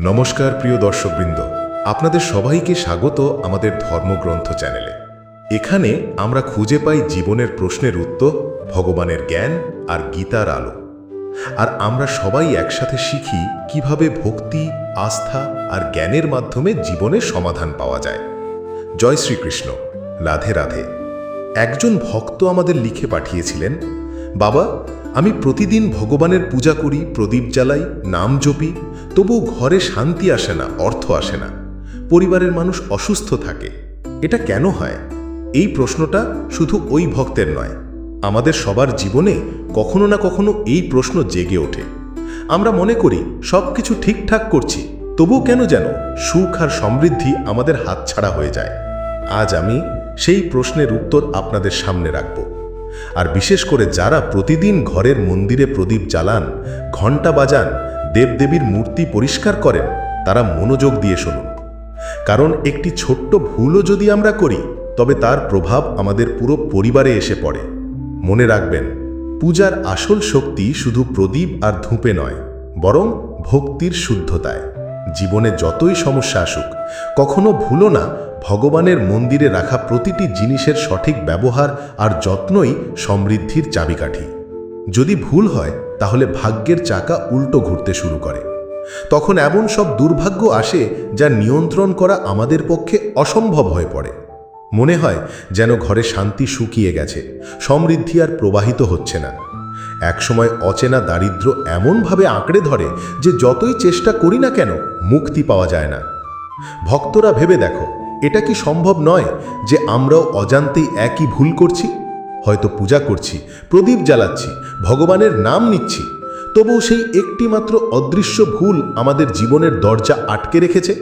নমস্কার প্রিয় দর্শকবৃন্দ। আপনাদের সবাইকে স্বাগত আমাদের ধর্মগ্রন্থ চ্যানেলে। এখানে আমরা খুঁজে পাই জীবনের প্রশ্নের উত্তর, ভগবানের জ্ঞান আর গীতার আলো। আর আমরা সবাই একসাথে শিখি কীভাবে ভক্তি, আস্থা আর জ্ঞানের মাধ্যমে জীবনের সমাধান পাওয়া যায়। জয় শ্রীকৃষ্ণ। রাধে রাধে। একজন ভক্ত আমাদের লিখে পাঠিয়েছিলেন, বাবা আমি প্রতিদিন ভগবানের পূজা করি, প্রদীপ জ্বালাই, নাম জপি তবু ঘরে শান্তি আসে না, অর্থ আসে না। পরিবারের মানুষ অসুস্থ থাকে। এটা কেন হয়? এই প্রশ্নটা শুধু ওই ভক্তের নয়। আমাদের সবার জীবনে কখনো না কখনো এই প্রশ্ন জেগে ওঠে। আমরা মনে করি সব কিছু ঠিকঠাক করছি, তবুও কেন যেন সুখ আর সমৃদ্ধি আমাদের হাতছাড়া হয়ে যায়। আজ আমি সেই প্রশ্নের উত্তর আপনাদের সামনে রাখব। আর বিশেষ করে যারা প্রতিদিন ঘরের মন্দিরে প্রদীপ জ্বালান, ঘণ্টা বাজান, দেবদেবীর মূর্তি পরিষ্কার করেন, তারা মনোযোগ দিয়ে শুনুন। কারণ একটি ছোট্ট ভুলও যদি আমরা করি, তবে তার প্রভাব আমাদের পুরো পরিবারে এসে পড়ে। মনে রাখবেন, পূজার আসল শক্তি শুধু প্রদীপ আর ধূপে নয়, বরং ভক্তির শুদ্ধতায়। জীবনে যতই সমস্যা আসুক, কখনো ভুলো না ভগবানের মন্দিরে রাখা প্রতিটি জিনিসের সঠিক ব্যবহার আর যত্নই সমৃদ্ধির চাবিকাঠি। যদি ভুল হয়, তাহলে ভাগ্যের চাকা উল্টো ঘুরতে শুরু করে। তখন এমন সব দুর্ভাগ্য আসে যা নিয়ন্ত্রণ করা আমাদের পক্ষে অসম্ভব হয়ে পড়ে। মনে হয় যেন ঘরে শান্তি শুকিয়ে গেছে, সমৃদ্ধি আর প্রবাহিত হচ্ছে না। একসময় অচেনা দারিদ্র এমনভাবে আঁকড়ে ধরে যে যতই চেষ্টা করি না কেন মুক্তি পাওয়া যায় না। ভক্তরা ভেবে দেখো, এটা কি সম্ভব নয় যে আমরাও অজান্তেই একই ভুল করছি? হয়তো পূজা করছি, প্রদীপ জ্বালাচ্ছি, ভগবানের নাম নিচ্ছি, তবুও সেই একটি মাত্র অদৃশ্য ভুল আমাদের জীবনের দরজা আটকে রেখেছে?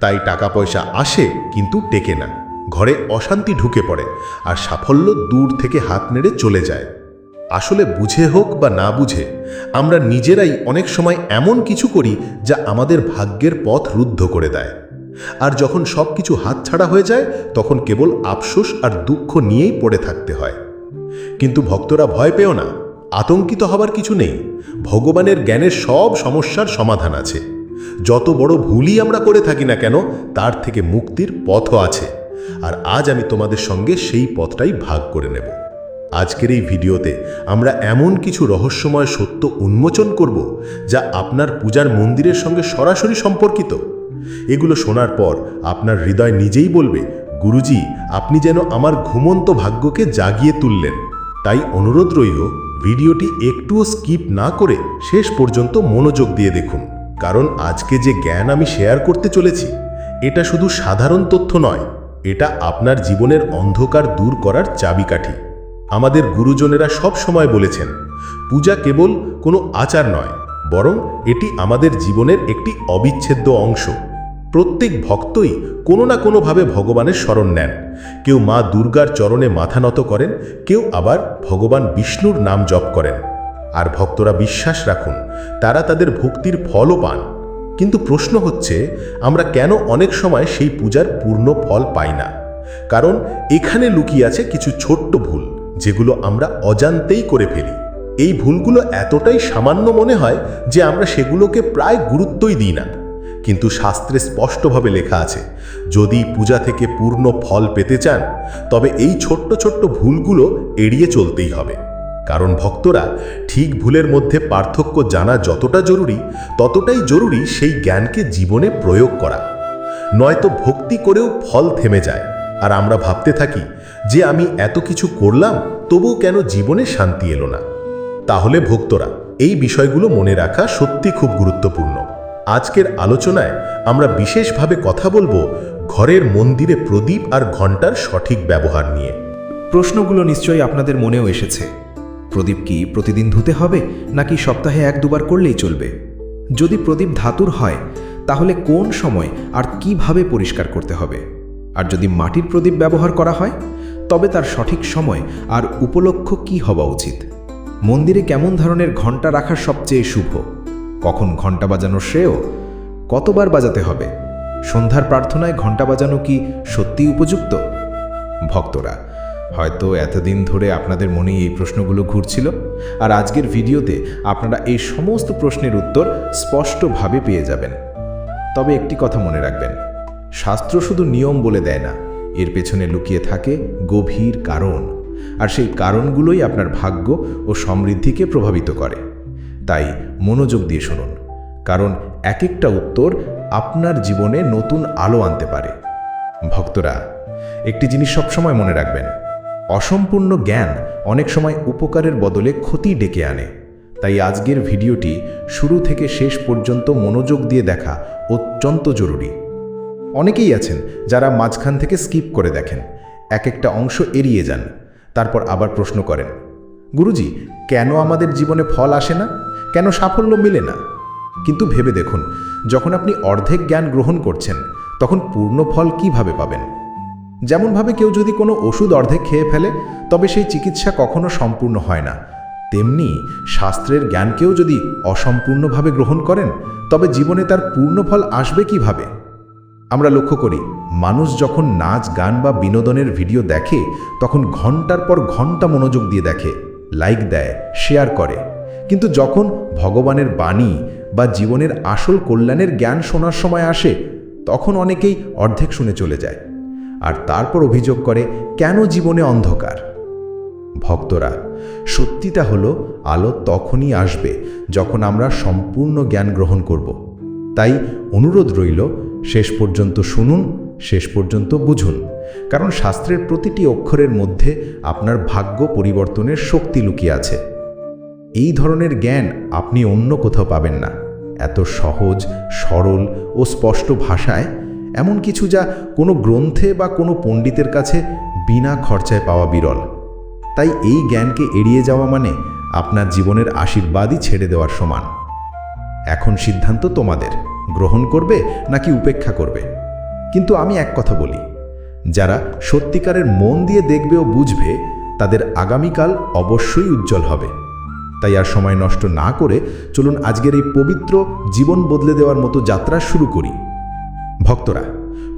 তাই টাকা পয়সা আসে কিন্তু টেকে না, ঘরে অশান্তি ঢুকে পড়ে আর সাফল্য দূর থেকে হাত নেড়ে চলে যায়। আসলে বুঝে হোক বা না বুঝে, আমরা নিজেরাই অনেক সময় এমন কিছু করি যা আমাদের ভাগ্যের পথ রুদ্ধ করে দেয়। আর যখন সব কিছু হাতছাড়া হয়ে যায়, তখন কেবল আফসোস আর দুঃখ নিয়েই পড়ে থাকতে হয়। কিন্তু ভক্তরা ভয় পেও না, আতঙ্কিত হবার কিছু নেই, ভগবানের জ্ঞানের সব সমস্যার সমাধান আছে। যত বড় ভুলই আমরা করে থাকি না কেন, তার থেকে মুক্তির পথও আছে। আর আজ আমি তোমাদের সঙ্গে সেই পথটাই ভাগ করে নেব। আজকের এই ভিডিওতে আমরা এমন কিছু রহস্যময় সত্য উন্মোচন করব যা আপনার পূজার মন্দিরের সঙ্গে সরাসরি সম্পর্কিত। এগুলো শোনার পর আপনার হৃদয় নিজেই বলবে, গুরুজি, আপনি যেন আমার ঘুমন্ত ভাগ্যকে জাগিয়ে তুললেন। তাই অনুরোধ রইল, ভিডিওটি একটুও স্কিপ না করে শেষ পর্যন্ত মনোযোগ দিয়ে দেখুন। কারণ আজকে যে জ্ঞান আমি শেয়ার করতে চলেছি, এটা শুধু সাধারণ তথ্য নয়, এটা আপনার জীবনের অন্ধকার দূর করার চাবিকাঠি। আমাদের গুরুজনেরা সব সময় বলেছেন, পূজা কেবল কোনো আচার নয়, বরং এটি আমাদের জীবনের একটি অবিচ্ছেদ্য অংশ। প্রত্যেক ভক্তই কোনো না কোনোভাবে ভগবানের স্মরণ নেন। কেউ মা দুর্গার চরণে মাথা নত করেন, কেউ আবার ভগবান বিষ্ণুর নাম জপ করেন। আর ভক্তরা বিশ্বাস রাখুন, তারা তাদের ভক্তির ফলও পান। কিন্তু প্রশ্ন হচ্ছে, আমরা কেন অনেক সময় সেই পূজার পূর্ণ ফল পাই না? কারণ এখানে লুকিয়ে আছে কিছু ছোট্ট ভুল। যেগুলো আমরা অজান্তেই করে ফেলি। এই ভুলগুলো এতটাই সামান্য মনে হয় যে আমরা সেগুলোকে প্রায় গুরুত্বই দিই না। কিন্তু শাস্ত্রে স্পষ্টভাবে লেখা আছে, যদি পূজা থেকে পূর্ণ ফল পেতে চান, তবে এই ছোট্ট ছোট্ট ভুলগুলো এড়িয়ে চলতেই হবে। কারণ ভক্তরা ঠিক ভুলের মধ্যে পার্থক্য জানা যতটা জরুরি, ততটাই জরুরি সেই জ্ঞানকে জীবনে প্রয়োগ করা। নয়তো ভক্তি করেও ফল থেমে যায়। আর আমরা ভাবতে থাকি যে আমি এত কিছু করলাম, তবুও কেন জীবনে শান্তি এলো না? তাহলে ভক্তরা, এই বিষয়গুলো মনে রাখা সত্যি খুব গুরুত্বপূর্ণ। আজকের আলোচনায় আমরা বিশেষভাবে কথা বলব ঘরের মন্দিরে প্রদীপ আর ঘণ্টার সঠিক ব্যবহার নিয়ে। প্রশ্নগুলো নিশ্চয়ই আপনাদের মনেও এসেছে। প্রদীপ কি প্রতিদিন ধুতে হবে, নাকি সপ্তাহে এক দুবার করলেই চলবে? যদি প্রদীপ ধাতুর হয়, তাহলে কোন সময় আর কীভাবে পরিষ্কার করতে হবে? আর যদি মাটির প্রদীপ ব্যবহার করা হয়, তবে তার সঠিক সময় আর উপলক্ষ কি হওয়া উচিত? মন্দিরে কেমন ধরনের ঘণ্টা রাখার সবচেয়ে শুভ? কখন ঘণ্টা বাজানো শ্রেয়? কতবার বাজাতে হবে? সন্ধ্যার প্রার্থনায় ঘণ্টা বাজানো কি সত্যিই উপযুক্ত? ভক্তরা, হয়তো এতদিন ধরে আপনাদের মনে এই প্রশ্নগুলো ঘুরছিল, আর আজকের ভিডিওতে আপনারা এই সমস্ত প্রশ্নের উত্তর স্পষ্টভাবে পেয়ে যাবেন। তবে একটি কথা মনে রাখবেন শাস্ত্র শুধু নিয়ম বলে দেয় না, এর পেছনে লুকিয়ে থাকে গভীর কারণ, আর সেই কারণগুলোই আপনার ভাগ্য ও সমৃদ্ধিকে প্রভাবিত করে। তাই মনোযোগ দিয়ে শুনুন, কারণ এক একটা উত্তর আপনার জীবনে নতুন আলো আনতে পারে। ভক্তরা, একটি জিনিস সবসময় মনে রাখবেন, অসম্পূর্ণ জ্ঞান অনেক সময় উপকারের বদলে ক্ষতি ডেকে আনে। তাই আজকের ভিডিওটি শুরু থেকে শেষ পর্যন্ত মনোযোগ দিয়ে দেখা অত্যন্ত জরুরি। অনেকেই আছেন যারা মাঝখান থেকে স্কিপ করে দেখেন, এক একটা অংশ এড়িয়ে যান, তারপর আবার প্রশ্ন করেন, গুরুজি, কেন আমাদের জীবনে ফল আসে না? কেন সাফল্য মেলে না? কিন্তু ভেবে দেখুন, যখন আপনি অর্ধেক জ্ঞান গ্রহণ করছেন, তখন পূর্ণ ফল কীভাবে পাবেন? যেমনভাবে কেউ যদি কোনো ওষুধ অর্ধেক খেয়ে ফেলে, তবে সেই চিকিৎসা কখনো সম্পূর্ণ হয় না। তেমনি শাস্ত্রের জ্ঞানকেও যদি অসম্পূর্ণভাবে গ্রহণ করেন, তবে জীবনে তার পূর্ণ ফল আসবে কীভাবে? আমরা লক্ষ্য করি, মানুষ যখন নাচ, গান বা বিনোদনের ভিডিও দেখে, তখন ঘণ্টার পর ঘণ্টা মনোযোগ দিয়ে দেখে লাইক দেয় শেয়ার করে। কিন্তু যখন ভগবানের বাণী বা জীবনের আসল কল্যাণের জ্ঞান শোনার সময় আসে, তখন অনেকেই অর্ধেক শুনে চলে যায়। আর তারপর অভিযোগ করে, কেন জীবনে অন্ধকার? ভক্তরা, সত্যিটা হলো, আলো তখনই আসবে যখন আমরা সম্পূর্ণ জ্ঞান গ্রহণ করব। তাই অনুরোধ রইল শেষ পর্যন্ত শুনুন, শেষ পর্যন্ত বুঝুন। কারণ শাস্ত্রের প্রতিটি অক্ষরের মধ্যে আপনার ভাগ্য পরিবর্তনের শক্তি লুকিয়ে আছে। এই ধরনের জ্ঞান আপনি অন্য কোথাও পাবেন না। এত সহজ, সরল ও স্পষ্ট ভাষায় এমন কিছু যা কোনো গ্রন্থে বা কোনো পণ্ডিতের কাছে বিনা খরচায় পাওয়া বিরল। তাই এই জ্ঞানকে এড়িয়ে যাওয়া মানে আপনার জীবনের আশীর্বাদই ছেড়ে দেওয়ার সমান। এখন সিদ্ধান্ত তোমাদের। গ্রহণ করবে নাকি উপেক্ষা করবে? কিন্তু আমি এক কথা বলি, যারা সত্যিকারের মন দিয়ে দেখবে ও বুঝবে, তাদের আগামীকাল অবশ্যই উজ্জ্বল হবে। তাই আর সময় নষ্ট না করে চলুন আজকের এই পবিত্র জীবন বদলে দেওয়ার মতো যাত্রা শুরু করি। ভক্তরা,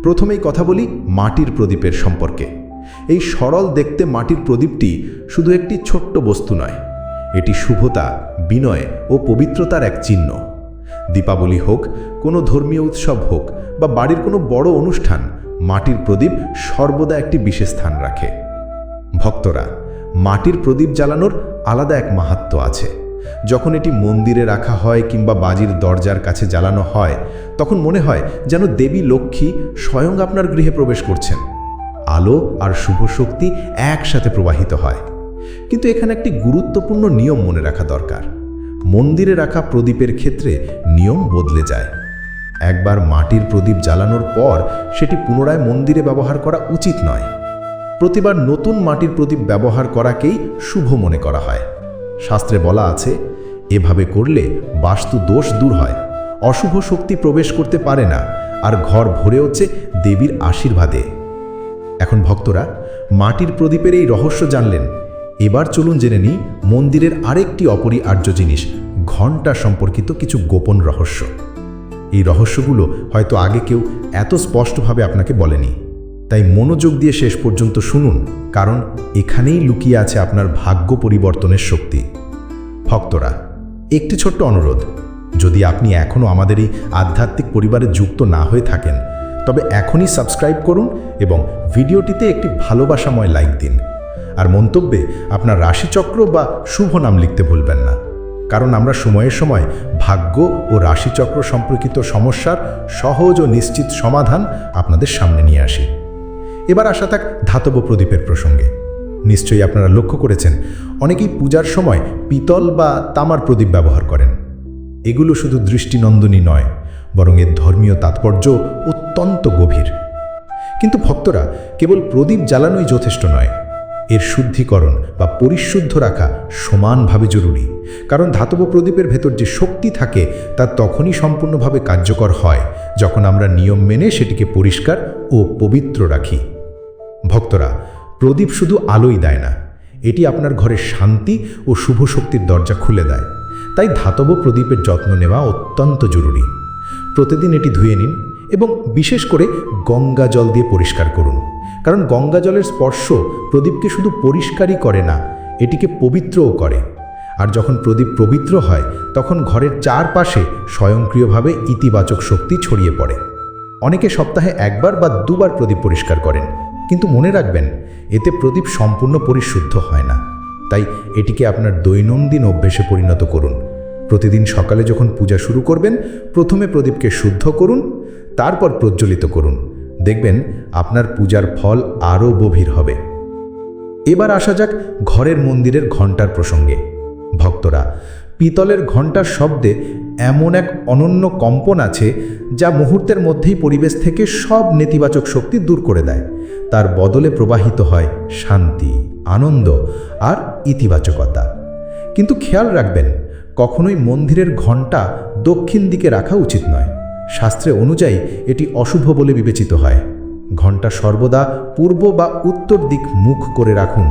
প্রথমেই কথা বলি মাটির প্রদীপের সম্পর্কে। এই সরল দেখতে মাটির প্রদীপটি শুধু একটি ছোট্ট বস্তু নয়, এটি শুভতা, বিনয় ও পবিত্রতার এক চিহ্ন। দীপাবলি হোক, কোনো ধর্মীয় উৎসব হোক বা বাড়ির কোনো বড় অনুষ্ঠান, মাটির প্রদীপ সর্বদা একটি বিশেষ স্থান রাখে। ভক্তরা, মাটির প্রদীপ জ্বালানোর আলাদা এক মাহাত্ম্য আছে। যখন এটি মন্দিরে রাখা হয় কিংবা বাজির দরজার কাছে জ্বালানো হয়, তখন মনে হয় যেন দেবী লক্ষ্মী স্বয়ং আপনার গৃহে প্রবেশ করছেন। আলো আর শুভ শক্তি একসাথে প্রবাহিত হয়। কিন্তু এখানে একটি গুরুত্বপূর্ণ নিয়ম মনে রাখা দরকার। মন্দিরে রাখা প্রদীপের ক্ষেত্রে নিয়ম বদলে যায়। একবার মাটির প্রদীপ জ্বালানোর পর সেটি পুনরায় মন্দিরে ব্যবহার করা উচিত নয়। প্রতিবার নতুন মাটির প্রদীপ ব্যবহার করাকেই শুভ মনে করা হয়। শাস্ত্রে বলা আছে, এভাবে করলে বাস্তু দোষ দূর হয়। অশুভ শক্তি প্রবেশ করতে পারে না, আর ঘর ভরে হচ্ছে দেবীর আশীর্বাদে। এখন ভক্তরা, মাটির প্রদীপের এই রহস্য জানলেন এবার চলুন জেনে নিই মন্দিরের আরেকটি অপরিহার্য জিনিস, ঘণ্টা সম্পর্কিত কিছু গোপন রহস্য। এই রহস্যগুলো হয়তো আগে কেউ এত স্পষ্টভাবে আপনাকে বলেনি। তাই মনোযোগ দিয়ে শেষ পর্যন্ত শুনুন, কারণ এখানেই লুকিয়ে আছে আপনার ভাগ্য পরিবর্তনের শক্তি। ভক্তরা, একটি ছোট্ট অনুরোধ, যদি আপনি এখনও আমাদের এই আধ্যাত্মিক পরিবারে যুক্ত না হয়ে থাকেন, তবে এখনই সাবস্ক্রাইব করুন এবং ভিডিওটিতে একটি ভালোবাসাময় লাইক দিন। আর মন্তব্যে আপনার রাশিচক্র বা শুভ নাম লিখতে ভুলবেন না। কারণ আমরা সময়ে সময় ভাগ্য ও রাশিচক্র সম্পর্কিত সমস্যার সহজ ও নিশ্চিত সমাধান আপনাদের সামনে নিয়ে আসি। এবার আসা থাক ধাতব প্রদীপের প্রসঙ্গে। নিশ্চয়ই আপনারা লক্ষ্য করেছেন, অনেকেই পূজার সময় পিতল বা তামার প্রদীপ ব্যবহার করেন। এগুলো শুধু দৃষ্টিনন্দনী নয়, বরং এর ধর্মীয় তাৎপর্য অত্যন্ত গভীর। কিন্তু ভক্তরা কেবল প্রদীপ জ্বালানোই যথেষ্ট নয় এর শুদ্ধিকরণ বা পরিশুদ্ধ রাখা সমানভাবে জরুরি। কারণ ধাতব প্রদীপের ভেতর যে শক্তি থাকে, তা তখনই সম্পূর্ণভাবে কার্যকর হয় যখন আমরা নিয়ম মেনে সেটিকে পরিষ্কার ও পবিত্র রাখি। ভক্তরা, প্রদীপ শুধু আলোই দেয় না, এটি আপনার ঘরের শান্তি ও শুভ শক্তির দরজা খুলে দেয়। তাই ধাতব প্রদীপের যত্ন নেওয়া অত্যন্ত জরুরি। প্রতিদিন এটি ধুয়ে নিন এবং বিশেষ করে গঙ্গা জল দিয়ে পরিষ্কার করুন। কারণ গঙ্গা জলের স্পর্শ প্রদীপকে শুধু পরিষ্কারই করে না, এটিকে পবিত্রও করে। আর যখন প্রদীপ পবিত্র হয়, তখন ঘরের চারপাশে স্বয়ংক্রিয়ভাবে ইতিবাচক শক্তি ছড়িয়ে পড়ে। অনেকে সপ্তাহে একবার বা দুবার প্রদীপ পরিষ্কার করেন, কিন্তু মনে রাখবেন, এতে প্রদীপ সম্পূর্ণ পরিশুদ্ধ হয় না। তাই এটিকে আপনার দৈনন্দিন অভ্যেসে পরিণত করুন। প্রতিদিন সকালে যখন পূজা শুরু করবেন, প্রথমে প্রদীপকে শুদ্ধ করুন, তারপর প্রজ্বলিত করুন। দেখবেন আপনার পূজার ফল আরও গভীর হবে। এবার আসা যাক ঘরের মন্দিরের ঘণ্টার প্রসঙ্গে। ভক্তরা, পিতলের ঘণ্টার শব্দে এমন এক অনন্য কম্পন আছে যা মুহূর্তের মধ্যেই পরিবেশ থেকে সব নেতিবাচক শক্তি দূর করে দেয়। তার বদলে প্রবাহিত হয় শান্তি, আনন্দ আর ইতিবাচকতা। কিন্তু খেয়াল রাখবেন, কখনোই মন্দিরের ঘণ্টা দক্ষিণ দিকে রাখা উচিত নয়। শাস্ত্রে অনুযায়ী এটি অশুভ বলে বিবেচিত হয়। ঘণ্টা সর্বদা পূর্ব বা উত্তর দিক মুখ করে রাখুন,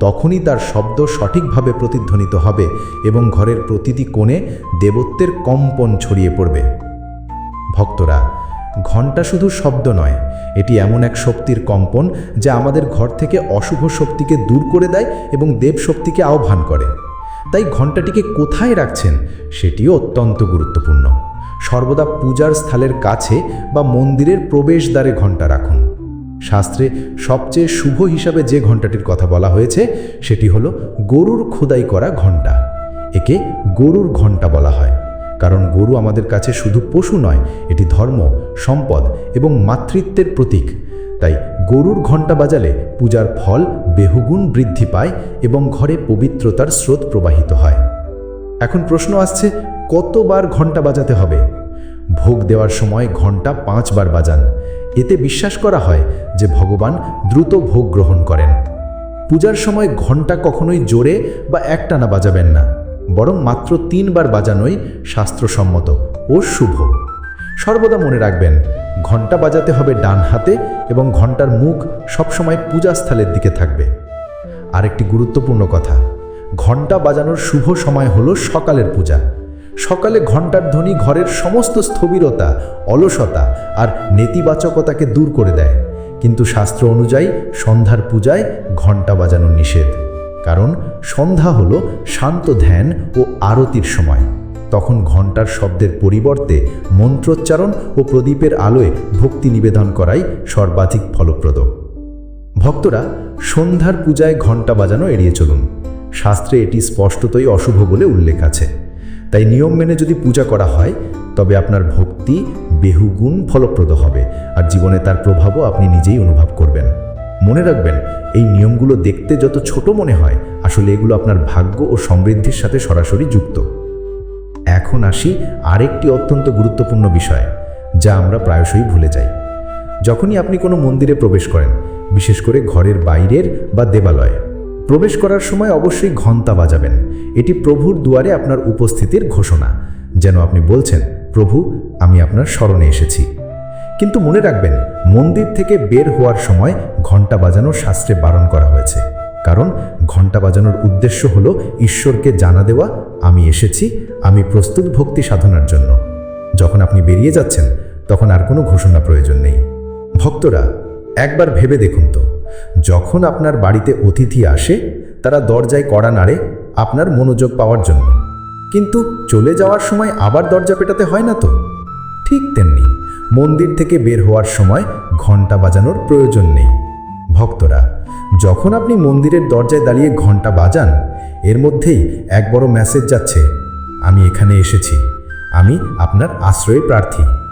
তখনই তার শব্দ সঠিকভাবে প্রতিধ্বনিত হবে এবং ঘরের প্রতিটি কোণে দেবত্বের কম্পন ছড়িয়ে পড়বে। ভক্তরা, ঘণ্টা শুধু শব্দ নয়, এটি এমন এক শক্তির কম্পন যা আমাদের ঘর থেকে অশুভ শক্তিকে দূর করে দেয় এবং দেব শক্তিকে আহ্বান করে। তাই ঘণ্টাটিকে কোথায় রাখছেন, সেটিও অত্যন্ত গুরুত্বপূর্ণ। সর্বদা পূজার স্থলের কাছে বা মন্দিরের প্রবেশদ্বারে ঘণ্টা রাখুন। শাস্ত্রে সবচেয়ে শুভ হিসাবে যে ঘণ্টাটির কথা বলা হয়েছে, সেটি হলো গরুর খোদাই করা ঘণ্টা। একে গরুর ঘণ্টা বলা হয়। কারণ গরু আমাদের কাছে শুধু পশু নয়, এটি ধর্ম, সম্পদ এবং মাতৃত্বের প্রতীক। তাই গরুর ঘণ্টা বাজালে পূজার ফল, বেহুগুণ বৃদ্ধি পায় এবং ঘরে পবিত্রতার স্রোত প্রবাহিত হয়। এখন প্রশ্ন আসছে, কতবার ঘণ্টা বাজাতে হবে? ভোগ দেওয়ার সময় ঘণ্টা পাঁচবার বাজান। এতে বিশ্বাস করা হয় যে ভগবান দ্রুত ভোগ গ্রহণ করেন। পূজার সময় ঘণ্টা কখনোই জোরে বা একটানা বাজাবেন না, বরং মাত্র তিনবার বাজানোই শাস্ত্রসম্মত ও শুভ। সর্বদা মনে রাখবেন ঘণ্টা বাজাতে হবে ডান হাতে এবং ঘণ্টার মুখ সবসময় পূজাস্থলের দিকে থাকবে। আরেকটি গুরুত্বপূর্ণ কথা ঘণ্টা বাজানোর শুভ সময় হলো সকালের পূজা। সকালে ঘণ্টার ধ্বনি ঘরের সমস্ত স্থবিরতা, অলসতা আর নেতিবাচকতাকে দূর করে দেয়। কিন্তু শাস্ত্র অনুযায়ী সন্ধ্যার পূজায় ঘণ্টা বাজানো নিষেধ। কারণ সন্ধ্যা হলো শান্ত ধ্যান ও আরতির সময়। তখন ঘণ্টার শব্দের পরিবর্তে মন্ত্রোচ্চারণ ও প্রদীপের আলোয় ভক্তি নিবেদন করাই সর্বাধিক ফলপ্রদ। ভক্তরা সন্ধ্যার পূজায় ঘণ্টা বাজানো এড়িয়ে চলুন। শাস্ত্রে এটি স্পষ্টতই অশুভ বলে উল্লেখ আছে। তাই নিয়ম মেনে যদি পূজা করা হয়, তবে আপনার ভক্তি বেহুগুণ ফলপ্রদ হবে, আর জীবনে তার প্রভাবও আপনি নিজেই অনুভব করবেন। মনে রাখবেন, এই নিয়মগুলো দেখতে যত ছোট মনে হয়, আসলে এগুলো আপনার ভাগ্য ও সমৃদ্ধির সাথে সরাসরি যুক্ত। এখন আসি আরেকটি অত্যন্ত গুরুত্বপূর্ণ বিষয়, যা আমরা প্রায়শই ভুলে যাই। যখনই আপনি কোনো মন্দিরে প্রবেশ করেন, বিশেষ করে ঘরের বাইরের বা দেবালয়ে প্রবেশ করার সময় অবশ্যই ঘণ্টা বাজাবেন। এটি প্রভুর দুয়ারে আপনার উপস্থিতির ঘোষণা। যেন আপনি বলছেন, প্রভু, আমি আপনার স্মরণে এসেছি। কিন্তু মনে রাখবেন, মন্দির থেকে বের হওয়ার সময় ঘণ্টা বাজানোর শাস্ত্রে বারণ করা হয়েছে। কারণ ঘণ্টা বাজানোর উদ্দেশ্য হলো ঈশ্বরকে জানা দেওয়া, আমি এসেছি, আমি প্রস্তুত ভক্তি সাধনার জন্য। যখন আপনি বেরিয়ে যাচ্ছেন, তখন আর কোনো ঘোষণা প্রয়োজন নেই। ভক্তরা একবার ভেবে দেখুন তো, যখন আপনার বাড়িতে অতিথি আসে, তারা দরজায় কড়া নাড়ে আপনার মনোযোগ পাওয়ার জন্য। কিন্তু চলে যাওয়ার সময় আবার দরজা পেটাতে হয় না তো? ঠিক তেমনি মন্দির থেকে বের হওয়ার সময় ঘণ্টা বাজানোর প্রয়োজন নেই। ভক্তরা, যখন আপনি মন্দিরের দরজায় দাঁড়িয়ে ঘণ্টা বাজান, এর মধ্যেই এক বড় মেসেজ যাচ্ছে, আমি এখানে এসেছি। আমি আপনার আশ্রয় প্রার্থী।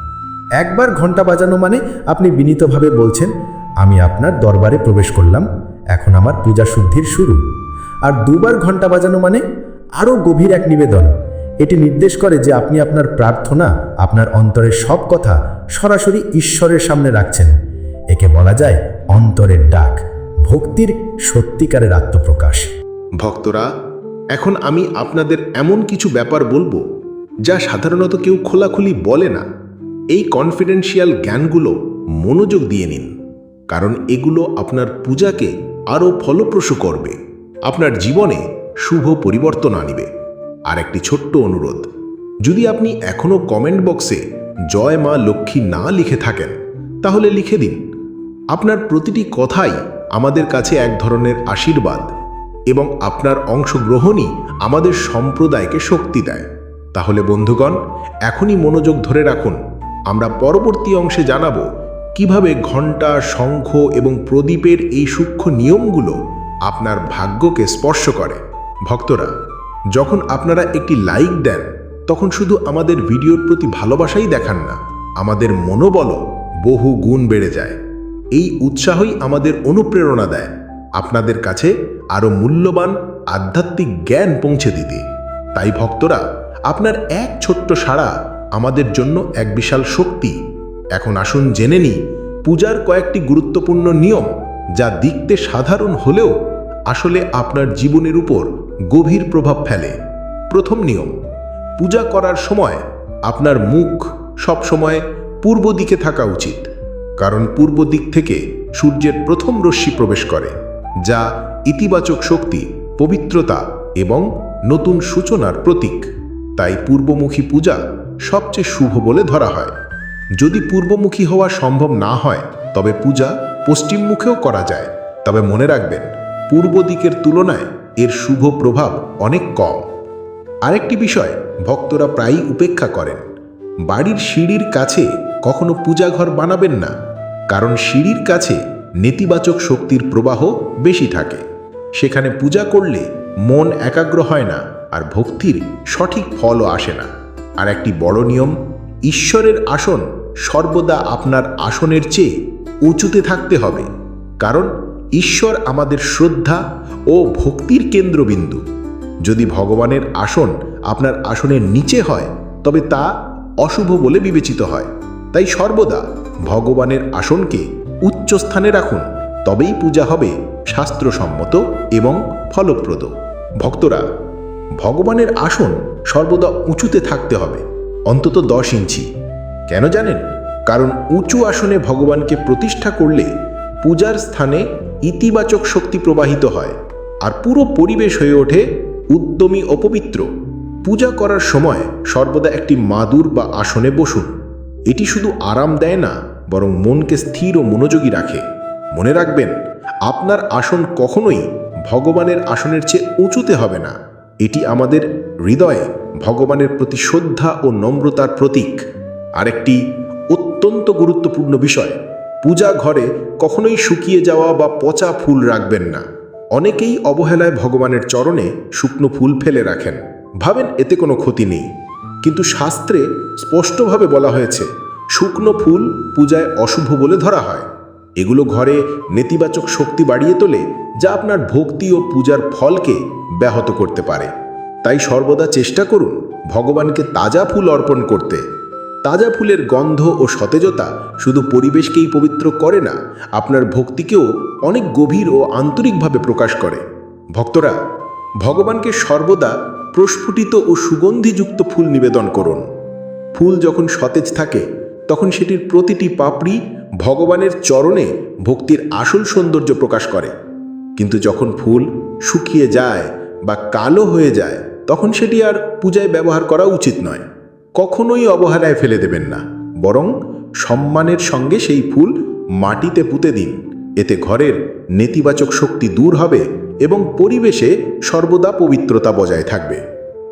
একবার ঘণ্টা বাজানো মানে আপনি বিনীতভাবে বলছেন, আমি আপনার দরবারে প্রবেশ করলাম, এখন আমার পূজা শুদ্ধির শুরু। আর দুবার ঘণ্টা বাজানো মানে আরও গভীর এক নিবেদন। এটি নির্দেশ করে যে আপনি আপনার প্রার্থনা, আপনার অন্তরের সব কথা সরাসরি ঈশ্বরের সামনে রাখছেন। একে বলা যায় অন্তরের ডাক, ভক্তির সত্যিকারের আত্মপ্রকাশ। ভক্তরা, এখন আমি আপনাদের এমন কিছু ব্যাপার বলব, যা সাধারণত কেউ খোলাখুলি বলে না। এই কনফিডেন্সিয়াল জ্ঞানগুলো মনোযোগ দিয়ে নিন, কারণ এগুলো আপনার পূজাকে আরও ফলপ্রসূ করবে, আপনার জীবনে শুভ পরিবর্তন আনিবে। আর একটি ছোট্ট অনুরোধ, যদি আপনি এখনও কমেন্ট বক্সে জয় মা লক্ষ্মী না লিখে থাকেন, তাহলে লিখে দিন, আপনার প্রতিটি কথাই আমাদের কাছে এক ধরনের আশীর্বাদ এবং আপনার অংশগ্রহণই আমাদের সম্প্রদায়কে শক্তি দেয়। তাহলে বন্ধুগণ, এখনই মনোযোগ ধরে রাখুন আমরা পরবর্তী অংশে জানাব কীভাবে ঘণ্টা, শঙ্খ এবং প্রদীপের এই সূক্ষ্ম নিয়মগুলো আপনার ভাগ্যকে স্পর্শ করে। ভক্তরা, যখন আপনারা একটি লাইক দেন, তখন শুধু আমাদের ভিডিওর প্রতি ভালোবাসাই দেখান না, আমাদের মনোবলও বহু গুণ বেড়ে যায়। এই উৎসাহই আমাদের অনুপ্রেরণা দেয়, আপনাদের কাছে আরও মূল্যবান আধ্যাত্মিক জ্ঞান পৌঁছে দিতে। তাই ভক্তরা, আপনার এক ছোট্ট সাড়া আমাদের জন্য এক বিশাল শক্তি। এখন আসুন জেনে নিই, পূজার কয়েকটি গুরুত্বপূর্ণ নিয়ম যা দেখতে সাধারণ হলেও আসলে আপনার জীবনের উপর গভীর প্রভাব ফেলে। প্রথম নিয়ম, পূজা করার সময় আপনার মুখ সবসময় পূর্ব দিকে থাকা উচিত, কারণ পূর্ব দিক থেকে সূর্যের প্রথম রশ্মি প্রবেশ করে, যা ইতিবাচক শক্তি, পবিত্রতা এবং নতুন সূচনার প্রতীক। তাই পূর্বমুখী পূজা সবচেয়ে শুভ বলে ধরা হয়। যদি পূর্বমুখী হওয়া সম্ভব না হয়, তবে পূজা পশ্চিম মুখেও করা যায়। তবে মনে রাখবেন, পূর্ব দিকের তুলনায় এর শুভ প্রভাব অনেক কম। আরেকটি বিষয়, ভক্তরা প্রায়ই উপেক্ষা করেন। বাড়ির সিঁড়ির কাছে কখনো পূজাঘর বানাবেন না, কারণ সিঁড়ির কাছে নেতিবাচক শক্তির প্রবাহ বেশি থাকে। সেখানে পূজা করলে মন একাগ্র হয় না, আর ভক্তির সঠিক ফলও আসে না। আর একটি বড় নিয়ম, ঈশ্বরের আসন সর্বদা আপনার আসনের চেয়ে উঁচুতে থাকতে হবে, কারণ ঈশ্বর আমাদের শ্রদ্ধা ও ভক্তির কেন্দ্রবিন্দু। যদি ভগবানের আসন আপনার আসনের নিচে হয়, তবে তা অশুভ বলে বিবেচিত হয়। তাই সর্বদা ভগবানের আসনকে উচ্চ স্থানে রাখুন, তবেই পূজা হবে শাস্ত্রসম্মত এবং ফলপ্রদ। ভক্তরা ভগবানের আসন সর্বদা উঁচুতে থাকতে হবে, অন্তত দশ ইঞ্চি। কেন জানেন? কারণ উঁচু আসনে ভগবানকে প্রতিষ্ঠা করলে পূজার স্থানে ইতিবাচক শক্তি প্রবাহিত হয় আর পুরো পরিবেশ হয়ে ওঠে উদ্যমী অপবিত্র। পূজা করার সময় সর্বদা একটি মাদুর বা আসনে বসুন। এটি শুধু আরাম দেয় না, বরং মনকে স্থির ও মনোযোগী রাখে। মনে রাখবেন, আপনার আসন কখনোই ভগবানের আসনের চেয়ে উঁচুতে হবে না। এটি আমাদের হৃদয়ে ভগবানের প্রতি শ্রদ্ধা ও নম্রতার প্রতীক। আরেকটি অত্যন্ত গুরুত্বপূর্ণ বিষয়, পূজা ঘরে কখনোই শুকিয়ে যাওয়া বা পচা ফুল রাখবেন না। অনেকেই অবহেলায় ভগবানের চরণে শুকনো ফুল ফেলে রাখেন। ভাবেন এতে কোনো ক্ষতি নেই। কিন্তু শাস্ত্রে স্পষ্টভাবে বলা হয়েছে, শুকনো ফুল পূজায় অশুভ বলে ধরা হয়। এগুলো ঘরে নেতিবাচক শক্তি বাড়িয়ে তোলে যা আপনার ভক্তি ও পূজার ফলকে ব্যাহত করতে পারে। তাই সর্বদা চেষ্টা করুন ভগবানকে তাজা ফুল অর্পণ করতে। তাজা ফুলের গন্ধ ও সতেজতা শুধু পরিবেশকেই পবিত্র করে না, আপনার ভক্তিকেও অনেক গভীর ও আন্তরিকভাবে প্রকাশ করে। ভক্তরা, ভগবানকে সর্বদা প্রস্ফুটিত ও সুগন্ধিযুক্ত ফুল নিবেদন করুন। ফুল যখন সতেজ থাকে তখন সেটির প্রতিটি পাপড়ি ভগবানের চরণে ভক্তির আসল সৌন্দর্য প্রকাশ করে। কিন্তু যখন ফুল শুকিয়ে যায় বা কালো হয়ে যায়, তখন সেটি আর পূজায় ব্যবহার করা উচিত নয়। কখনোই অবহেলায় ফেলে দেবেন না, বরং সম্মানের সঙ্গে সেই ফুল মাটিতে পুঁতে দিন। এতে ঘরের নেতিবাচক শক্তি দূর হবে এবং পরিবেশে সর্বদা পবিত্রতা বজায় থাকবে।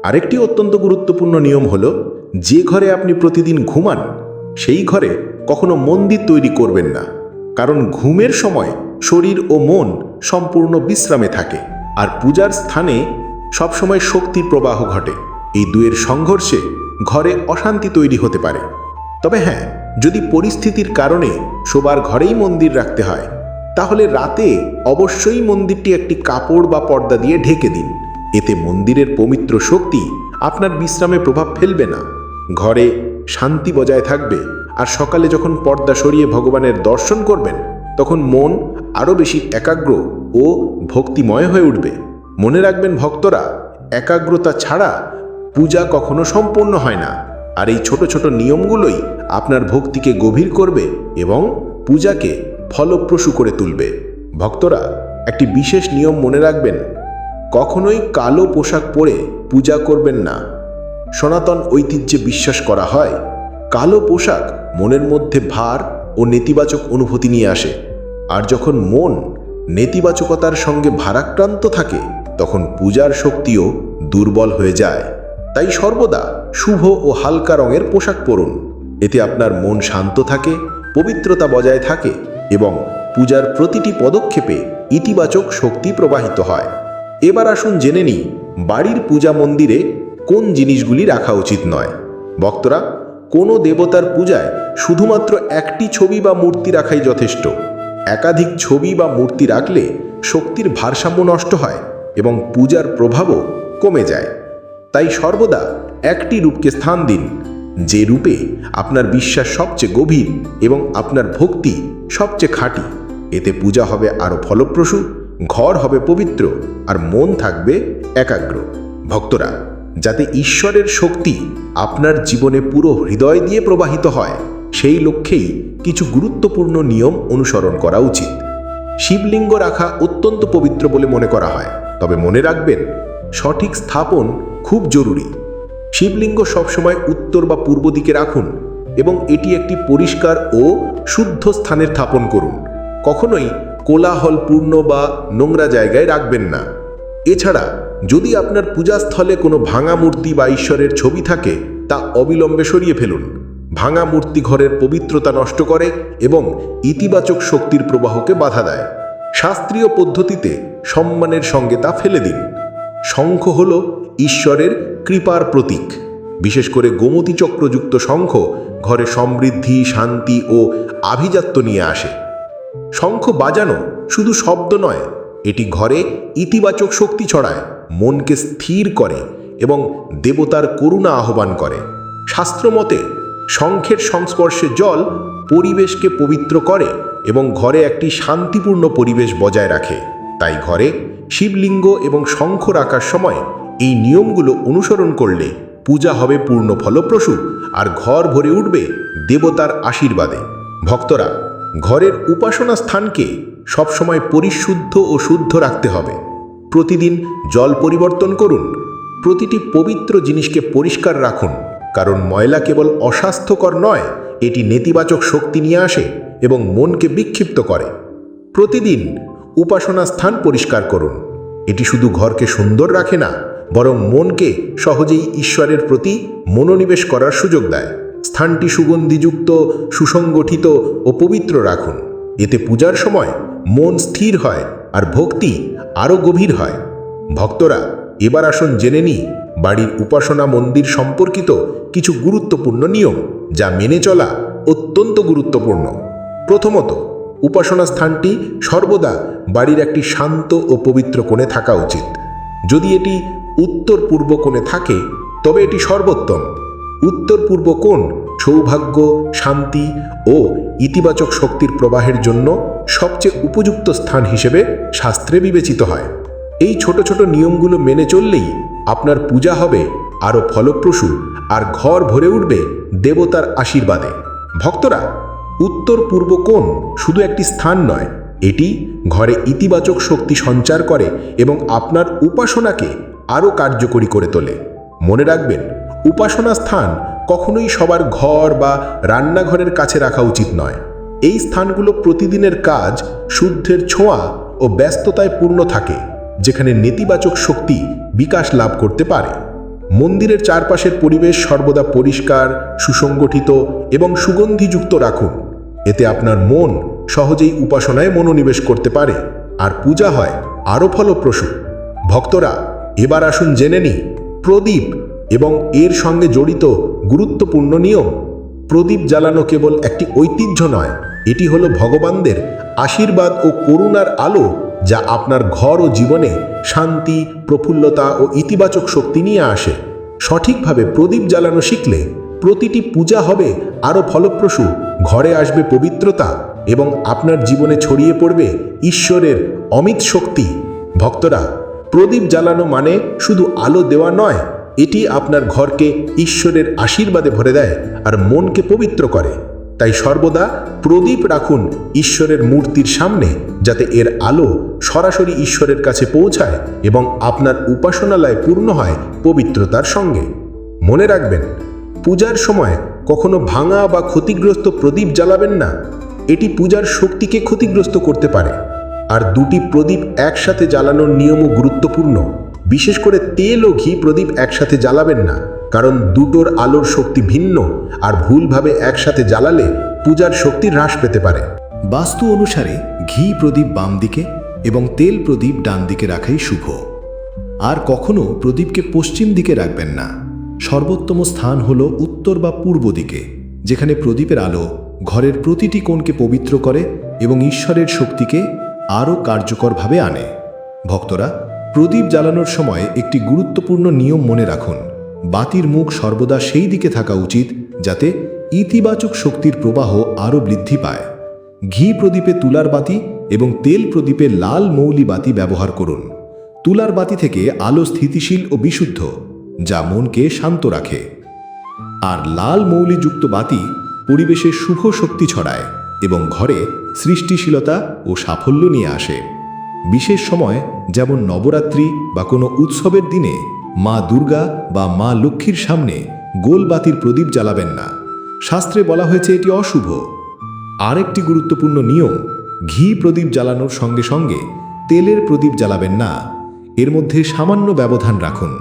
আরেকটি অত্যন্ত গুরুত্বপূর্ণ নিয়ম হল, যে ঘরে আপনি প্রতিদিন ঘুমান সেই ঘরে কখনো মন্দির তৈরি করবেন না, কারণ ঘুমের সময় শরীর ও মন সম্পূর্ণ বিশ্রামে থাকে, আর পূজার স্থানে সবসময় শক্তির প্রবাহ ঘটে। এই দুয়ের সংঘর্ষে ঘরে অশান্তি তৈরি হতে পারে। তবে হ্যাঁ যদি পরিস্থিতির কারণে শোবার ঘরেই মন্দির রাখতে হয়, তাহলে রাতে অবশ্যই মন্দিরটি একটি কাপড় বা পর্দা দিয়ে ঢেকে দিন। এতে মন্দিরের পবিত্র শক্তি আপনার বিশ্রামে প্রভাব ফেলবে না। ঘরে শান্তি বজায় থাকবে। আর সকালে যখন পর্দা সরিয়ে ভগবানের দর্শন করবেন, তখন মন আরও বেশি একাগ্র ও ভক্তিময় হয়ে উঠবে। মনে রাখবেন ভক্তরা, একাগ্রতা ছাড়া পূজা কখনো সম্পূর্ণ হয় না। আর এই ছোট ছোট নিয়মগুলোই আপনার ভক্তিকে গভীর করবে এবং পূজাকে ফলপ্রসূ করে তুলবে। ভক্তরা, একটি বিশেষ নিয়ম মনে রাখবেন, কখনোই কালো পোশাক পরে পূজা করবেন না। সনাতন ঐতিহ্যে বিশ্বাস করা হয়, কালো পোশাক মনের মধ্যে ভার ও নেতিবাচক অনুভূতি নিয়ে আসে। আর যখন মন নেতিবাচকতার সঙ্গে ভারাক্রান্ত থাকে, তখন পূজার শক্তিও দুর্বল হয়ে যায়। তাই সর্বদা শুভ ও হালকা রঙের পোশাক পরুন। এতে আপনার মন শান্ত থাকে, পবিত্রতা বজায় থাকে এবং পূজার প্রতিটি পদক্ষেপে ইতিবাচক শক্তি প্রবাহিত হয়। এবার আসুন জেনে নিই বাড়ির পূজা মন্দিরে কোন জিনিসগুলি রাখা উচিত নয়। ভক্তরা, কোনো দেবতার পূজায় শুধুমাত্র একটি ছবি বা মূর্তি রাখাই যথেষ্ট। একাধিক ছবি বা মূর্তি রাখলে শক্তির ভারসাম্য নষ্ট হয় এবং পূজার প্রভাবও কমে যায়। তাই সর্বদা একটি রূপকে স্থান দিন, যে রূপে আপনার বিশ্বাস সবচেয়ে গভীর এবং আপনার ভক্তি সবচেয়ে খাঁটি। এতে পূজা হবে আরও ফলপ্রসূ, ঘর হবে পবিত্র, আর মন থাকবে একাগ্র। ভক্তরা যাতে ঈশ্বরের শক্তি আপনার জীবনে পুরো হৃদয় দিয়ে প্রবাহিত হয়, সেই লক্ষ্যেই কিছু গুরুত্বপূর্ণ নিয়ম অনুসরণ করা উচিত। শিবলিঙ্গ রাখা অত্যন্ত পবিত্র বলে মনে করা হয়। তবে মনে রাখবেন, সঠিক স্থাপন খুব জরুরি। শিবলিঙ্গ সবসময় উত্তর বা পূর্ব দিকে রাখুন এবং এটি একটি পরিষ্কার ও শুদ্ধ স্থানে স্থাপন করুন। কখনোই কোলাহলপূর্ণ বা নোংরা জায়গায় রাখবেন না। এছাড়া, যদি আপনার পূজাস্থলে কোনো ভাঙা মূর্তি বা ঈশ্বরের ছবি থাকে, তা অবিলম্বে সরিয়ে ফেলুন। ভাঙা মূর্তি ঘরের পবিত্রতা নষ্ট করে এবং ইতিবাচক শক্তির প্রবাহকে বাধা দেয়। শাস্ত্রীয় পদ্ধতিতে সম্মানের সঙ্গে তা ফেলে দিন। শঙ্খ হল ঈশ্বরের কৃপার প্রতীক। বিশেষ করে গোমতী চক্রযুক্ত শঙ্খ ঘরে সমৃদ্ধি, শান্তি ও আভিজাত্য নিয়ে আসে। শঙ্খ বাজানো শুধু শব্দ নয় এটি ঘরে ইতিবাচক শক্তি ছড়ায়, মনকে স্থির করে এবং দেবতার করুণা আহ্বান করে। শাস্ত্রমতে শঙ্খের সংস্পর্শে জল পরিবেশকে পবিত্র করে এবং ঘরে একটি শান্তিপূর্ণ পরিবেশ বজায় রাখে। তাই ঘরে শিবলিঙ্গ এবং শঙ্খ রাখার সময় এই নিয়মগুলো অনুসরণ করলে পূজা হবে পূর্ণ ফলপ্রসূ আর ঘর ভরে উঠবে দেবতার আশীর্বাদে। ভক্তরা, ঘরের উপাসনা স্থানকে সবসময় পরিশুদ্ধ ও শুদ্ধ রাখতে হবে। প্রতিদিন জল পরিবর্তন করুন। প্রতিটি পবিত্র জিনিসকে পরিষ্কার রাখুন। কারণ ময়লা কেবল অস্বাস্থ্যকর নয়, এটি নেতিবাচক শক্তি নিয়ে আসে এবং মনকে বিক্ষিপ্ত করে। প্রতিদিন উপাসনা স্থান পরিষ্কার করুন। এটি শুধু ঘরকে সুন্দর রাখে না, বরং মনকে সহজেই ঈশ্বরের প্রতি মনোনিবেশ করার সুযোগ দেয়। স্থানটি সুগন্ধিযুক্ত, সুসংগঠিত ও পবিত্র রাখুন। এতে পূজার সময় মন স্থির হয় আর ভক্তি আরও গভীর হয়। ভক্তরা, এবার আসুন জেনে নিই বাড়ির উপাসনা মন্দির সম্পর্কিত কিছু গুরুত্বপূর্ণ নিয়ম, যা মেনে চলা অত্যন্ত গুরুত্বপূর্ণ। প্রথমত, উপাসনা স্থানটি সর্বদা বাড়ির একটি শান্ত ও পবিত্র কোণে থাকা উচিত। যদি এটি উত্তর পূর্ব কোণে থাকে, তবে এটি সর্বোত্তম। উত্তর পূর্ব কোণ সৌভাগ্য, শান্তি ও ইতিবাচক শক্তির প্রবাহের জন্য সবচেয়ে উপযুক্ত স্থান হিসেবে শাস্ত্রে বিবেচিত হয়। এই ছোট ছোট নিয়মগুলো মেনে চললেই আপনার পূজা হবে আরও ফলপ্রসূ আর ঘর ভরে উঠবে দেবতার আশীর্বাদে। ভক্তরা, উত্তর পূর্ব কোণ শুধু একটি স্থান নয়, এটি ঘরে ইতিবাচক শক্তি সঞ্চার করে এবং আপনার উপাসনাকে আরও কার্যকরী করে তোলে। মনে রাখবেন, উপাসনা স্থান কখনোই সবার ঘর বা রান্নাঘরের কাছে রাখা উচিত নয়। এই স্থানগুলো প্রতিদিনের কাজ, শুদ্ধের ছোঁয়া ও ব্যস্ততায় পূর্ণ থাকে, যেখানে নেতিবাচক শক্তি বিকাশ লাভ করতে পারে। মন্দিরের চারপাশের পরিবেশ সর্বদা পরিষ্কার, সুসংগঠিত এবং সুগন্ধিযুক্ত রাখুন। এতে আপনার মন সহজেই উপাসনায় মনোনিবেশ করতে পারে। আর পূজা হয় আরও ফলপ্রসূ। ভক্তরা, এবার আসুন জেনে নিই, প্রদীপ এবং এর সঙ্গে জড়িত গুরুত্বপূর্ণ নিয়ম। প্রদীপ জ্বালানো কেবল একটি ঐতিহ্য নয়, এটি হলো ভগবানদের আশীর্বাদ ও করুণার আলো যা আপনার ঘর ও জীবনে শান্তি, প্রফুল্লতা ও ইতিবাচক শক্তি নিয়ে আসে। সঠিকভাবে প্রদীপ জ্বালানো শিখলে প্রতিটি পূজা হবে আরও ফলপ্রসূ, ঘরে আসবে পবিত্রতা এবং আপনার জীবনে ছড়িয়ে পড়বে ঈশ্বরের অমিত শক্তি। ভক্তরা, প্রদীপ জ্বালানো মানে শুধু আলো দেওয়া নয় এটি আপনার ঘরকে ঈশ্বরের আশীর্বাদে ভরে দেয় আর মনকে পবিত্র করে। তাই সর্বদা প্রদীপ রাখুন ঈশ্বরের মূর্তির সামনে যাতে এর আলো সরাসরি ঈশ্বরের কাছে পৌঁছায় এবং আপনার উপাসনালয় পূর্ণ হয় পবিত্রতার সঙ্গে। মনে রাখবেন, পূজার সময় কখনো ভাঙা বা ক্ষতিগ্রস্ত প্রদীপ জ্বালাবেন না। এটি পূজার শক্তিকে ক্ষতিগ্রস্ত করতে পারে। আর দুটি প্রদীপ একসাথে জ্বালানোর নিয়মও গুরুত্বপূর্ণ। বিশেষ করে তেল ও ঘি প্রদীপ একসাথে জ্বালাবেন না, কারণ দুটোর আলোর শক্তি ভিন্ন আর ভুলভাবে একসাথে জ্বালালে পূজার শক্তি হ্রাস পেতে পারে। বাস্তু অনুসারে ঘি প্রদীপ বাম দিকে এবং তেল প্রদীপ ডান দিকে রাখাই শুভ। আর কখনো প্রদীপকে পশ্চিম দিকে রাখবেন না। সর্বোত্তম স্থান হল উত্তর বা পূর্ব দিকে, যেখানে প্রদীপের আলো ঘরের প্রতিটি কোণকে পবিত্র করে এবং ঈশ্বরের শক্তিকে আরও কার্যকরভাবে আনে। ভক্তরা প্রদীপ জ্বালানোর সময় একটি গুরুত্বপূর্ণ নিয়ম মনে রাখুন। বাতির মুখ সর্বদা সেই দিকে থাকা উচিত, যাতে ইতিবাচক শক্তির প্রবাহ আরও বৃদ্ধি পায়। ঘি প্রদীপে তুলার বাতি এবং তেল প্রদীপে লাল মৌলি বাতি ব্যবহার করুন। তুলার বাতি থেকে আলো স্থিতিশীল ও বিশুদ্ধ, যা মনকে শান্ত রাখে। আর লাল মৌলিযুক্ত বাতি পরিবেশে শুভ শক্তি ছড়ায় এবং ঘরে সৃষ্টিশীলতা ও সাফল্য নিয়ে আসে। বিশেষ সময় যেমন নবরাত্রি বা কোনো উৎসবের দিনে মা দুর্গা বা মা লক্ষ্মীর সামনে গোল বাতির প্রদীপ জ্বালাবেন না। শাস্ত্রে বলা হয়েছে এটি অশুভ। আরেকটি গুরুত্বপূর্ণ নিয়ম, ঘি প্রদীপ জ্বালানোর সঙ্গে সঙ্গে তেলের প্রদীপ জ্বালাবেন না। এর মধ্যে সামান্য ব্যবধান রাখুন।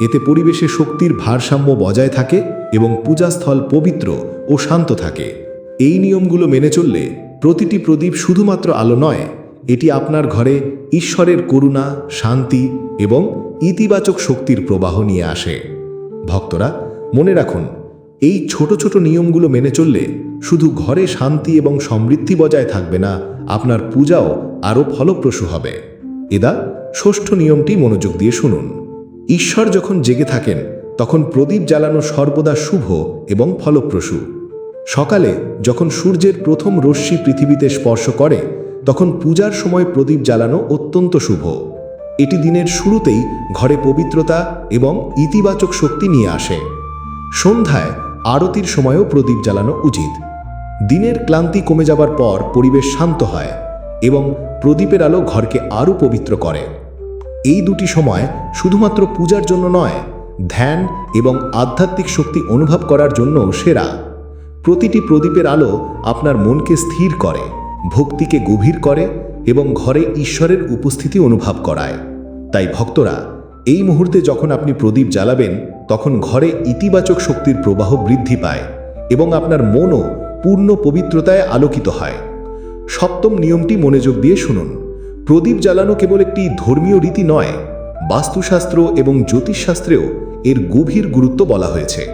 এতে পরিবেশে শক্তির ভারসাম্য বজায় থাকে এবং পূজাস্থল পবিত্র ও শান্ত থাকে। এই নিয়মগুলো মেনে চললে প্রতিটি প্রদীপ শুধুমাত্র আলো নয় এটি আপনার ঘরে ঈশ্বরের করুণা, শান্তি এবং ইতিবাচক শক্তির প্রবাহ নিয়ে আসে। ভক্তরা, মনে রাখুন, এই ছোট ছোট নিয়মগুলো মেনে চললে শুধু ঘরে শান্তি এবং সমৃদ্ধি বজায় থাকবে না, আপনার পূজাও আরও ফলপ্রসূ হবে। এদা ষষ্ঠ নিয়মটি মনোযোগ দিয়ে শুনুন। ঈশ্বর যখন জেগে থাকেন, তখন প্রদীপ জ্বালানো সর্বদা শুভ এবং ফলপ্রসূ। সকালে যখন সূর্যের প্রথম রশ্মি পৃথিবীতে স্পর্শ করে তখন পূজার সময় প্রদীপ জ্বালানো অত্যন্ত শুভ। এটি দিনের শুরুতেই ঘরে পবিত্রতা এবং ইতিবাচক শক্তি নিয়ে আসে। সন্ধ্যায় আরতির সময়ও প্রদীপ জ্বালানো উচিত। দিনের ক্লান্তি কমে যাবার পর পরিবেশ শান্ত হয় এবং প্রদীপের আলো ঘরকে আরও পবিত্র করে। এই দুটি সময় শুধুমাত্র পূজার জন্য নয়, ধ্যান এবং আধ্যাত্মিক শক্তি অনুভব করার জন্য সেরা। প্রতিটি প্রদীপের আলো আপনার মনকে স্থির করে। ভক্তিকে গভীর করে এবং ঘরে ঈশ্বরের উপস্থিতি অনুভব করায়। তাই ভক্তরা, এই মুহূর্তে যখন আপনি প্রদীপ জ্বালাবেন, তখন ঘরে ইতিবাচক শক্তির প্রবাহ বৃদ্ধি পায় এবং আপনার মনও পূর্ণ পবিত্রতায় আলোকিত হয়। সপ্তম নিয়মটি মনোযোগ দিয়ে শুনুন। প্রদীপ জ্বালানো কেবল একটি ধর্মীয় রীতি নয়, বাস্তুশাস্ত্র এবং জ্যোতিষশাস্ত্রেও এর গভীর গুরুত্ব বলা হয়েছে।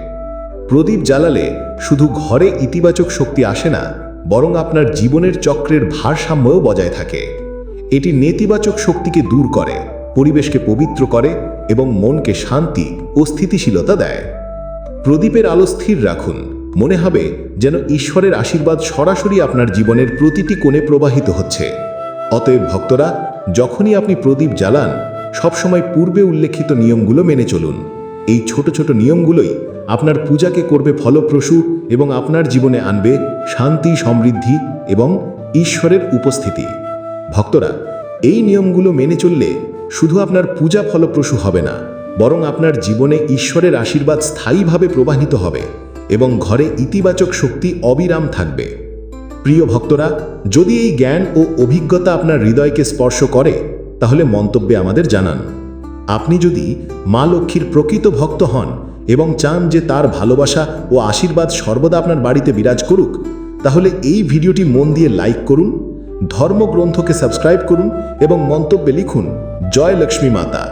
প্রদীপ জ্বালালে শুধু ঘরে ইতিবাচক শক্তি আসে না বরং আপনার জীবনের চক্রের ভারসাম্যও বজায় থাকে। এটি নেতিবাচক শক্তিকে দূর করে, পরিবেশকে পবিত্র করে এবং মনকে শান্তি ও স্থিতিশীলতা দেয়। প্রদীপের আলো স্থির রাখুন। মনে হবে যেন ঈশ্বরের আশীর্বাদ সরাসরি আপনার জীবনের প্রতিটি কোণে প্রবাহিত হচ্ছে। অতএব ভক্তরা, যখনই আপনি প্রদীপ জ্বালান, সবসময় পূর্বে উল্লেখিত নিয়মগুলো মেনে চলুন। এই ছোট ছোট নিয়মগুলোই আপনার পূজাকে করবে ফলপ্রসূ এবং আপনার জীবনে আনবে শান্তি, সমৃদ্ধি এবং ঈশ্বরের উপস্থিতি। ভক্তরা, এই নিয়মগুলো মেনে চললে শুধু আপনার পূজা ফলপ্রসূ হবে না, বরং আপনার জীবনে ঈশ্বরের আশীর্বাদ স্থায়ীভাবে প্রবাহিত হবে এবং ঘরে ইতিবাচক শক্তি অবিরাম থাকবে। প্রিয় ভক্তরা, যদি এই জ্ঞান ও অভিজ্ঞতা আপনার হৃদয়কে স্পর্শ করে, তাহলে মন্তব্যে আমাদের জানান। আপনি যদি মা লক্ষ্মীর প্রকৃত ভক্ত হন এবং চান যে তার ভালোবাসা ও আশীর্বাদ সর্বদা আপনার বাড়িতে বিরাজ করুক, তাহলে এই ভিডিওটি মন দিয়ে লাইক করুন, ধর্মগ্রন্থকে সাবস্ক্রাইব করুন এবং মন্তব্যে লিখুন, জয় লক্ষ্মী মাতা।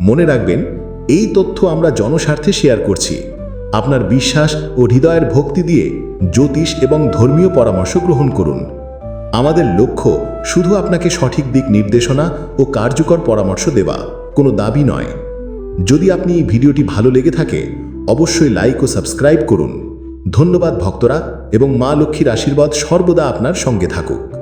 মনে রাখবেন, এই তথ্য আমরা জনস্বার্থে শেয়ার করছি। আপনার বিশ্বাস ও হৃদয়ের ভক্তি দিয়ে জ্যোতিষ এবং ধর্মীয় পরামর্শ গ্রহণ করুন। আমাদের লক্ষ্য শুধু আপনাকে সঠিক দিক নির্দেশনা ও কার্যকর পরামর্শ দেওয়া, কোনো দাবি নয়। যদি আপনি এই ভিডিওটি ভালো লেগে থাকে, অবশ্যই লাইক ও সাবস্ক্রাইব করুন। ধন্যবাদ ভক্তরা এবং মা লক্ষ্মীর আশীর্বাদ সর্বদা আপনার সঙ্গে থাকুক।